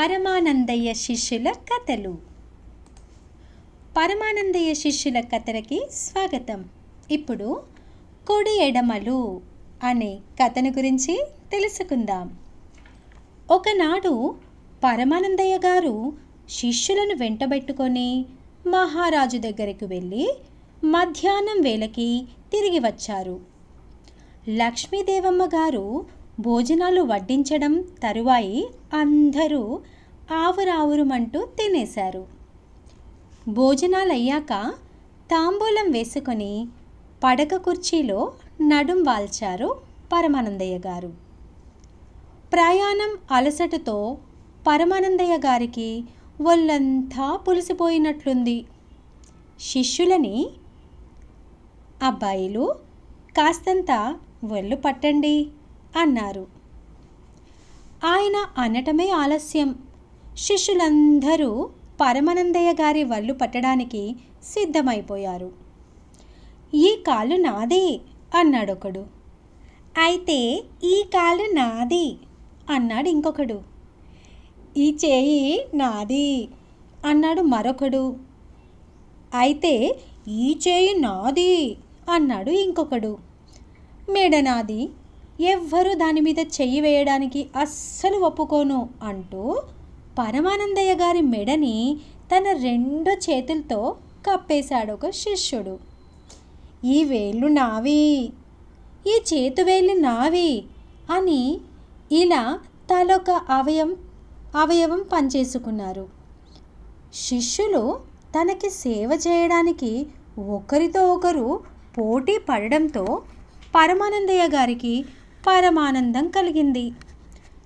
పరమానందయ్య శిష్యుల కథలు. పరమానందయ్య శిష్యుల కథలకి స్వాగతం. ఇప్పుడు కుడి ఎడమలు అనే కథను గురించి తెలుసుకుందాం. ఒకనాడు పరమానందయ్య గారు శిష్యులను వెంటబెట్టుకొని మహారాజు దగ్గరికి వెళ్ళి మధ్యాహ్నం వేళకి తిరిగి వచ్చారు. లక్ష్మీదేవమ్మ గారు భోజనాలు వడ్డించడం తరువాయి అందరూ ఆవురావురుమంటూ తినేశారు. భోజనాలయ్యాక తాంబూలం వేసుకొని పడక కుర్చీలో నడుం వాల్చారు పరమానందయ్య గారు. ప్రయాణం అలసటతో పరమానందయ్య గారికి ఒళ్ళంతా పులిసిపోయినట్లుంది. శిష్యులని అబ్బాయిలు కాస్తంత ఒళ్ళు పట్టండి అన్నారు. ఆయన అనటమే ఆలస్యం. శిష్యులందరూ పరమానందయ్య గారి వల్లు పట్టడానికి సిద్ధమైపోయారు. ఈ కాలు నాదే అన్నాడొకడు. అయితే ఈ కాలు నాది అన్నాడు ఇంకొకడు. ఈ చేయి నాది అన్నాడు మరొకడు. అయితే ఈ చేయి నాది అన్నాడు ఇంకొకడు. మేడ నాది ఎవ్వరూ దాని మీద చెయ్యి వేయడానికి అస్సలు ఒప్పుకోను అంటూ పరమానందయ్య గారి మెడని తన రెండు చేతులతో కప్పేశాడు ఒక శిష్యుడు. ఈ వేళ్ళు నావి ఈ చేతువేళ్ళు నావి అని ఇలా తలొక అవయం అవయవం పనిచేసుకున్నారు. శిష్యులు తనకి సేవ చేయడానికి ఒకరితో ఒకరు పోటీ పడడంతో పరమానందయ్య గారికి పరమానందం కలిగింది.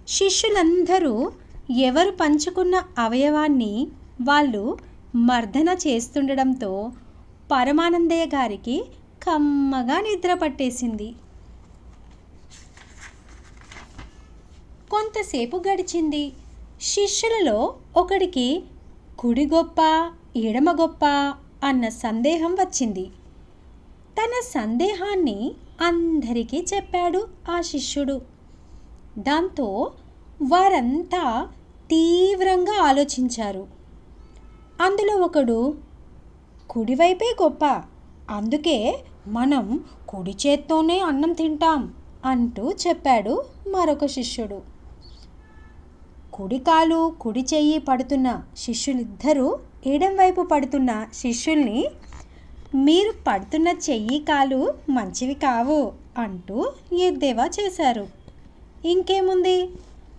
శిష్యులందరూ ఎవరు పంచుకున్న అవయవాన్ని వాళ్ళు మర్దన చేస్తుండడంతో పరమానందయ్య గారికి కమ్మగా నిద్ర పట్టేసింది. కొంతసేపు గడిచింది. శిష్యులలో ఒకడికి కుడి గొప్ప ఎడమ గొప్ప అన్న సందేహం వచ్చింది. తన సందేహాన్ని అందరికీ చెప్పాడు ఆ శిష్యుడు. దాంతో వారంతా తీవ్రంగా ఆలోచించారు. అందులో ఒకడు కుడివైపే గొప్ప అందుకే మనం కుడి చేత్తోనే అన్నం తింటాం అంటూ చెప్పాడు మరొక శిష్యుడు. కుడికాలు కుడి చెయ్యి పడుతున్న శిష్యులిద్దరూ ఎడం వైపు పడుతున్న శిష్యుల్ని మీరు పడుతున్న చెయ్యి కాలు మంచివి కావు అంటూ ఎద్దేవా చేశారు. ఇంకేముంది?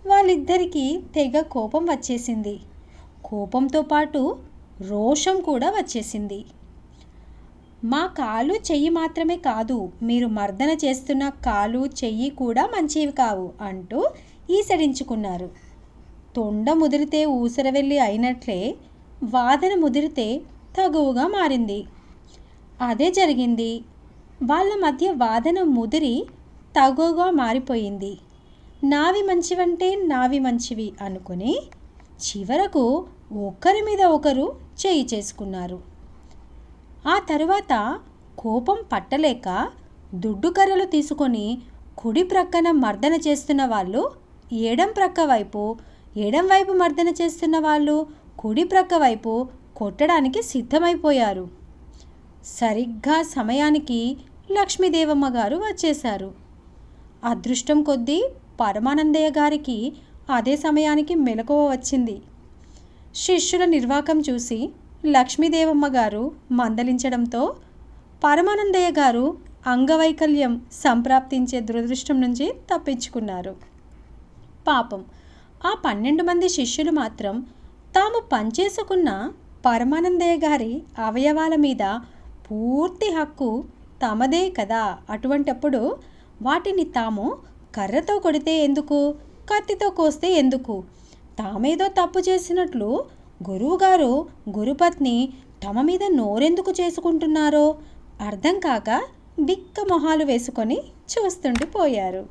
వాళ్ళిద్దరికీ తెగ కోపం వచ్చేసింది. కోపంతో పాటు రోషం కూడా వచ్చేసింది. మా కాలు చెయ్యి మాత్రమే కాదు మీరు మర్దన చేస్తున్న కాలు చెయ్యి కూడా మంచివి కావు అంటూ ఈసడించుకున్నారు. తొండ ముదిరితే ఊసరవెల్లి అయినట్లే వాదన ముదిరితే తగువుగా మారింది. అదే జరిగింది. వాళ్ళ మధ్య వాదన ముదిరి తగోగా మారిపోయింది. నావి మంచివంటే నావి మంచివి అనుకుని చివరకు ఒకరి మీద ఒకరు చేయి చేసుకున్నారు. ఆ తరువాత కోపం పట్టలేక దుడ్డు కర్రలు తీసుకొని కుడి ప్రక్కన మర్దన చేస్తున్న వాళ్ళు ఎడం ప్రక్క వైపు ఎడం వైపు మర్దన చేస్తున్న వాళ్ళు కుడి ప్రక్క వైపు కొట్టడానికి సిద్ధమైపోయారు. సరిగ్గా సమయానికి లక్ష్మీదేవమ్మ గారు వచ్చేశారు. అదృష్టం కొద్దీ పరమానందయ్య గారికి అదే సమయానికి మెలకువ వచ్చింది. శిష్యుల నిర్వాకం చూసి లక్ష్మీదేవమ్మ గారు మందలించడంతో పరమానందయ్య గారు అంగవైకల్యం సంప్రాప్తించే దురదృష్టం నుంచి తప్పించుకున్నారు. పాపం ఆ పన్నెండు మంది శిష్యులు మాత్రం తాము పనిచేసుకున్న పరమానందయ్య గారి అవయవాల మీద పూర్తి హక్కు తమదే కదా. అటువంటప్పుడు వాటిని తాము కర్రతో కొడితే ఎందుకు? కత్తితో కోస్తే ఎందుకు? తామేదో తప్పు చేసినట్లు గురువుగారు గురుపత్ని తమ మీద నోరెందుకు చేసుకుంటున్నారో అర్థం కాక బిక్క మొహాలు వేసుకొని చూస్తుండిపోయారు.